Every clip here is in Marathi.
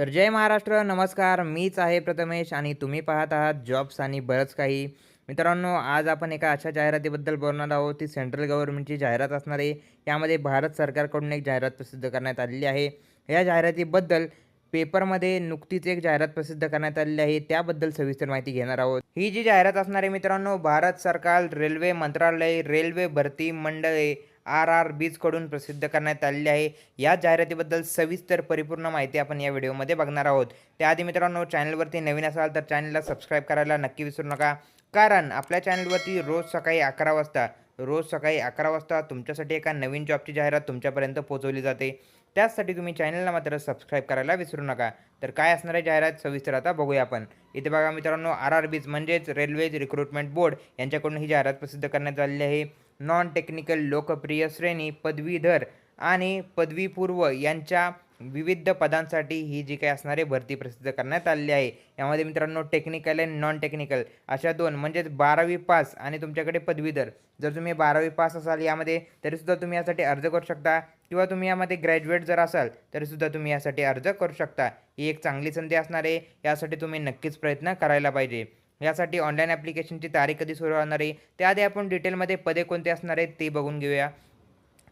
तर जय महाराष्ट्र नमस्कार. मीच आहे प्रथमेश आणि तुम्ही पाहत आहात जॉब्स आणि बरंच काही. मित्रांनो आज आपण एका अशा जाहिरातीबद्दल बोलणार आहोत ती सेंट्रल गव्हर्नमेंटची जाहिरात असणार आहे. यामध्ये भारत सरकारकडून एक जाहिरात प्रसिद्ध करण्यात आलेली आहे. या जाहिरातीबद्दल पेपरमध्ये नुकतीच एक जाहिरात प्रसिद्ध करण्यात आलेली आहे. त्याबद्दल सविस्तर माहिती घेणार आहोत. ही जी जाहिरात असणार आहे मित्रांनो भारत सरकार रेल्वे मंत्रालय रेल्वे भरती मंडळे आर आर बीजकडून प्रसिद्ध करण्यात आलेली आहे. या जाहिरातीबद्दल सविस्तर परिपूर्ण माहिती आपण या व्हिडिओमध्ये बघणार आहोत. त्याआधी मित्रांनो चॅनलवरती नवीन असाल तर चॅनलला सबस्क्राईब करायला नक्की विसरू नका. कारण आपल्या चॅनलवरती रोज सकाळी अकरा वाजता रोज सकाळी अकरा वाजता तुमच्यासाठी एका नवीन जॉबची जाहिरात तुमच्यापर्यंत पोहोचवली जाते. त्याचसाठी तुम्ही चॅनलला मात्र सबस्क्राईब करायला विसरू नका. तर काय असणार आहे जाहिरात? सविस्तर आता बघूया आपण. इथे बघा मित्रांनो आर आर बीज म्हणजेच रेल्वेज रिक्रुटमेंट बोर्ड यांच्याकडून ही जाहिरात प्रसिद्ध करण्यात आलेली आहे. नॉन टेक्निकल लोकप्रिय श्रेणी पदवीधर आणि पदवीपूर्व यांच्या विविध पदांसाठी ही जी काही असणारी भरती प्रसिद्ध करण्यात आलेली आहे. यामध्ये मित्रांनो टेक्निकल अँड नॉन टेक्निकल अशा दोन म्हणजेच बारावी पास आणि तुमच्याकडे पदवीधर. जर तुम्ही बारावी पास असाल यामध्ये तरीसुद्धा तुम्ही यासाठी अर्ज करू शकता. किंवा तुम्ही यामध्ये ग्रॅज्युएट जर असाल तरीसुद्धा तुम्ही यासाठी अर्ज करू शकता. ही एक चांगली संधी असणार आहे. यासाठी तुम्ही नक्कीच प्रयत्न करायला पाहिजे. यासाठी ऑनलाईन ॲप्लिकेशनची तारीख कधी सुरू होणार आहे? त्याआधी आपण डिटेलमध्ये पदे कोणते असणार आहेत ते बघून घेऊया.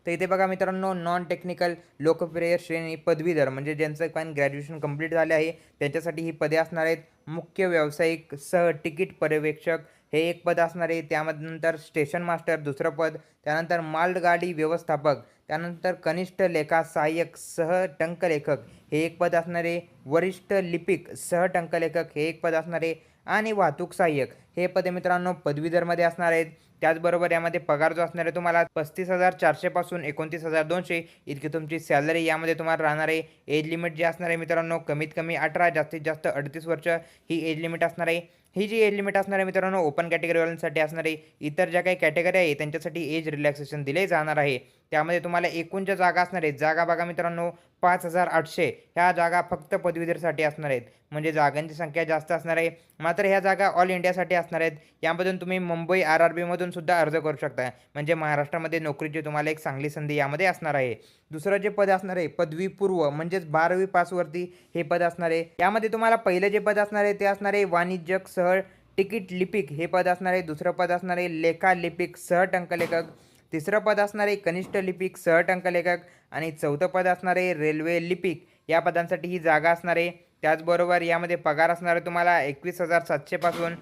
तर इथे बघा मित्रांनो नॉन टेक्निकल लोकप्रिय श्रेणी पदवीधर म्हणजे ज्यांचं पण ग्रॅज्युएशन कंप्लीट झाले आहे त्यांच्यासाठी ही पदे असणार आहेत. मुख्य व्यावसायिक सह तिकीट पर्यवेक्षक हे एक पद असणार आहे. त्यानंतर नंतर स्टेशन मास्टर दुसरं पद त्यानंतर मालगाडी व्यवस्थापक त्यानंतर कनिष्ठ लेखा सहाय्यक सह टंकलेखक हे एक पद असणार आहे. वरिष्ठ लिपिक सह टंकलेखक हे एक पद असणार आहे. आणि वाहतूक सहाय्यक हे पदे मित्रांनो पदवीधरमध्ये असणार आहेत. त्याचबरोबर यामध्ये पगार जो असणार आहे तुम्हाला पस्तीस हजार चारशेपासून एकोणतीस हजार दोनशे इतकी तुमची सॅलरी यामध्ये तुम्हाला राहणार आहे. एज लिमिट जी असणार आहे मित्रांनो कमीत कमी अठरा जास्तीत जास्त अडतीस वर्ष ही एज लिमिट असणार आहे. ही जी एज लिमिट असणार आहे मित्रांनो ओपन कॅटेगरीवाल्यांसाठी असणारी इतर ज्या काही कॅटेगरी आहे त्यांच्यासाठी एज रिलॅक्सेशन दिले जाणार आहे. त्यामध्ये तुम्हाला एकूण ज्या जागा असणार आहेत जागा बघा मित्रांनो पाच हजार आठशे. ह्या जागा फक्त पदवीधरसाठी असणार आहेत. म्हणजे जागांची संख्या जास्त असणार आहे. मात्र ह्या जागा ऑल इंडियासाठी असणार आहेत. यामधून तुम्ही मुंबई आर आर बीमधून सुद्धा अर्ज करू शकता. म्हणजे महाराष्ट्रामध्ये नोकरीची तुम्हाला एक चांगली संधी यामध्ये असणार आहे. दुसरं जे पद असणार आहे पदवीपूर्व म्हणजेच बारावी पासवरती हे पद असणार आहे. यामध्ये तुम्हाला पहिलं जे पद असणार आहे ते असणार आहे वाणिज्यक सह तिकीट लिपिक हे पद असणार आहे. दुसरं पद असणार आहे लेखा लिपिक सह टंकलेखक. तिसरं पद असणार आहे कनिष्ठ लिपिक सह लेखक आणि चौथं पद असणार आहे रेल्वे लिपिक या पदांसाठी ही जागा असणार. आहे त्याचबरोबर यामध्ये पगार असणार आहे तुम्हाला एकवीस हजार सातशेपासून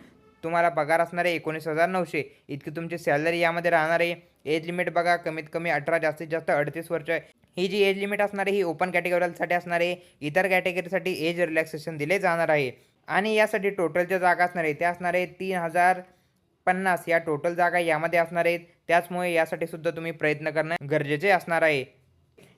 तुम्हाला पगार असणार आहे एकोणीस हजार नऊशे. इतकी तुमची सॅलरी यामध्ये राहणार आहे. एज लिमिट बघा कमीत कमी अठरा जास्तीत जास्त अडतीस वर्ष. ही जी एज लिमिट असणार आहे ही ओपन कॅटेगरीसाठी असणार आहे इतर कॅटेगरीसाठी एज रिलॅक्सेशन दिले जाणार आहे. आणि यासाठी टोटलच्या जागा असणार आहे त्या असणार आहे तीन हजार पन्नास. या टोटल जागा यामध्ये असणार आहेत. त्याचमुळे यासाठी सुद्धा तुम्ही प्रयत्न करणं गरजेचे असणार आहे.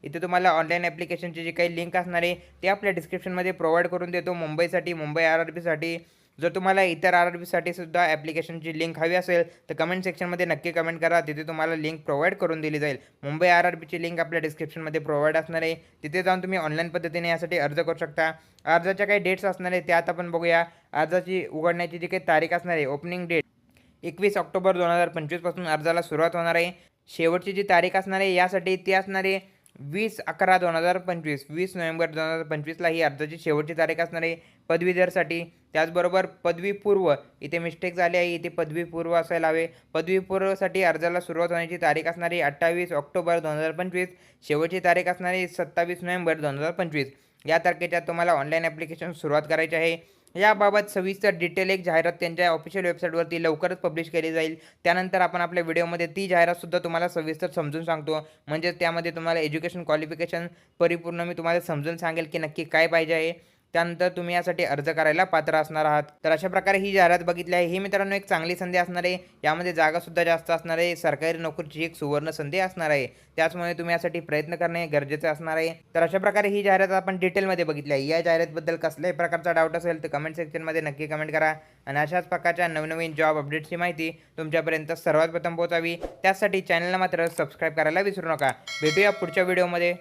इथे तुम्हाला ऑनलाईन ॲप्लिकेशनची जी काही लिंक असणार आहे ते आपल्या डिस्क्रिप्शनमध्ये प्रोव्हाइड करून देतो. मुंबईसाठी मुंबई आर आर बीसाठी जर तुम्हाला इतर आर आर बीसाठी सुद्धा ॲप्लिकेशनची लिंक हवी असेल तर कमेंट सेक्शनमध्ये नक्की कमेंट करा. तिथे तुम्हाला लिंक प्रोव्हाइड करून दिली जाईल. मुंबई आर आर बीची लिंक आपल्या डिस्क्रिप्शनमध्ये प्रोव्हाइड असणार आहे. तिथे जाऊन तुम्ही ऑनलाईन पद्धतीने यासाठी अर्ज करू शकता. अर्जाच्या काही डेट्स असणार आहे त्यात आपण बघूया. अर्जाची उघडण्याची जी काही तारीख असणार आहे ओपनिंग डेट एकवीस ऑक्टोबर दोन हजार पंचवीसपासून अर्जाला सुरुवात होणार आहे. शेवटची जी तारीख असणार आहे यासाठी ती असणार आहे वीस अकरा दोन हजार पंचवीस. वीस नोव्हेंबर दोन हजार पंचवीसला ही अर्जाची शेवटची तारीख असणार आहे पदवीधरसाठी. त्याचबरोबर पदवीपूर्व इथे मिस्टेक झाली आहे इथे पदवीपूर्व असायला हवे. पदवीपूर्वसाठी अर्जाला सुरुवात होण्याची तारीख असणार आहे अठ्ठावीस ऑक्टोबर दोन हजार पंचवीस. शेवटची तारीख असणार आहे सत्तावीस नोव्हेंबर दोन हजार पंचवीस. या तारखेच्या तुम्हाला ऑनलाईन ॲप्लिकेशन सुरुवात करायची आहे. याबाबत सविस्तर डिटेल एक जाहिरात त्यांच्या ऑफिशियल वेबसाईटवरती लवकरच पब्लिश केली जाईल. त्यानंतर आपण आपल्या व्हिडिओमध्ये ती जाहिरातसुद्धा तुम्हाला सविस्तर समजून सांगतो. म्हणजे त्यामध्ये तुम्हाला एज्युकेशन क्वालिफिकेशन परिपूर्ण मी तुम्हाला समजून सांगेल की नक्की काय पाहिजे आहे. त्यानंतर तुम्ही यासाठी अर्ज करायला पात्र असणार आहात. तर अशा प्रकारे ही जाहिरात बघितली आहे. ही मित्रांनो एक चांगली संधी असणार आहे. यामध्ये जागासुद्धा जास्त असणार आहे. सरकारी नोकरीची एक सुवर्ण संधी असणार आहे. त्याचमुळे तुम्ही यासाठी प्रयत्न करणे गरजेचे असणार आहे. तर अशा प्रकारे ही जाहिरात आपण डिटेलमध्ये बघितली आहे. या जाहिरातबद्दल कसल्याही प्रकारचा डाऊट असेल तर कमेंट सेक्शनमध्ये नक्की कमेंट करा. आणि अशाच प्रकारच्या नवनवीन जॉब अपडेट्सची माहिती तुमच्यापर्यंत सर्वात प्रथम पोहोचावी. त्यासाठी चॅनलला मात्र सबस्क्राईब करायला विसरू नका. भेटूया पुढच्या व्हिडिओमध्ये